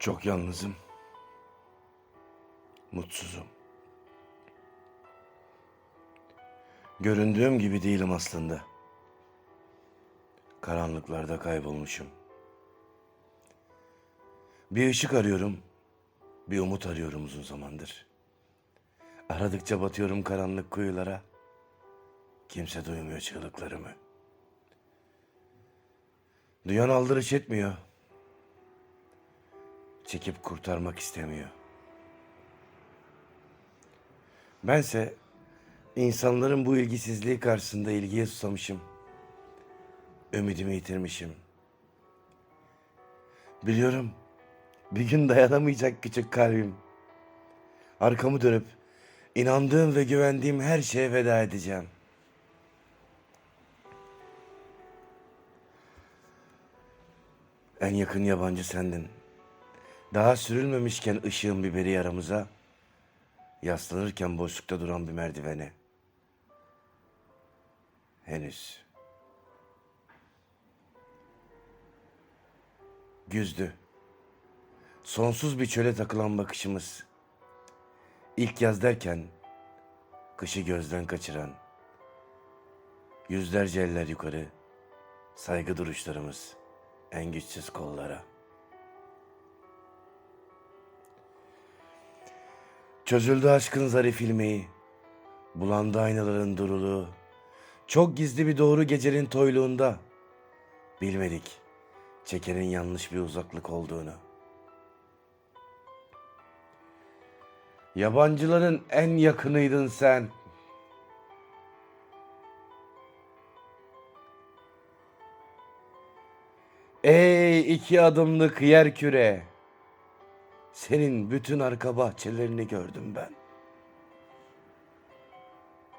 Çok yalnızım. Mutsuzum. Göründüğüm gibi değilim aslında. Karanlıklarda kaybolmuşum. Bir ışık arıyorum. Bir umut arıyorum uzun zamandır. Aradıkça batıyorum karanlık kuyulara. Kimse duymuyor çığlıklarımı. Duyan aldırış etmiyor. Çekip kurtarmak istemiyor. Bense insanların bu ilgisizliği karşısında ilgiye susamışım. Ümidimi yitirmişim. Biliyorum bir gün dayanamayacak küçük kalbim. Arkamı dönüp inandığım ve güvendiğim her şeye veda edeceğim. En yakın yabancı sendin. Daha sürülmemişken ışığın biberi yaramıza, yaslanırken boşlukta duran bir merdivene. Henüz. Güzdü. Sonsuz bir çöle takılan bakışımız. İlk yaz derken kışı gözden kaçıran yüzlerce eller yukarı saygı duruşlarımız en güçsüz kollara. Çözüldü aşkın zarif ilmeği, bulandı aynaların duruluğu. Çok gizli bir doğru gecenin toyluğunda. Bilmedik çekenin yanlış bir uzaklık olduğunu. Yabancıların en yakınıydın sen. Ey iki adımlık yer küre. Senin bütün arka bahçelerini gördüm ben.